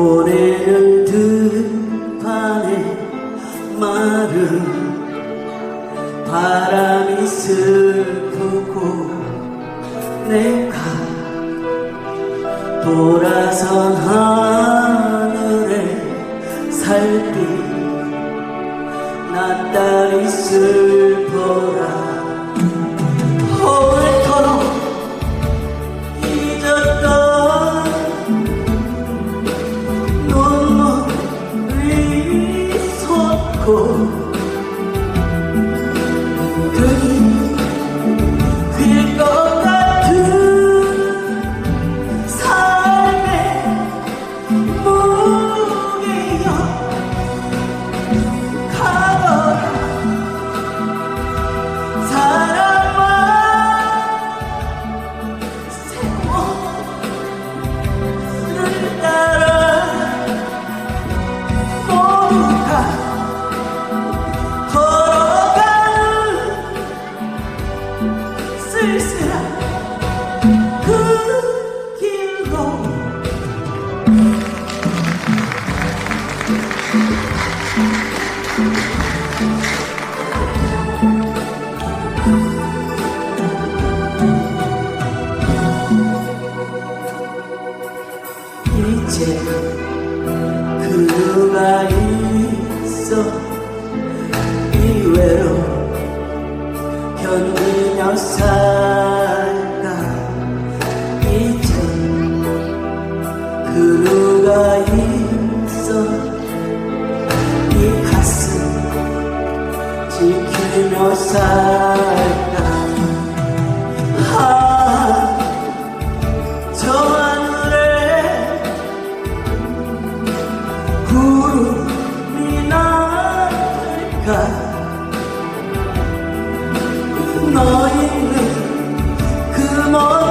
보내는 들판에 마른 바람이 슬프고 내가 돌아선 하늘에 살빛 나 딸이 슬퍼라 后 있어. 이외로 견디며 살다 이제 그루가 있어? 이 가슴 지키며 살다 너.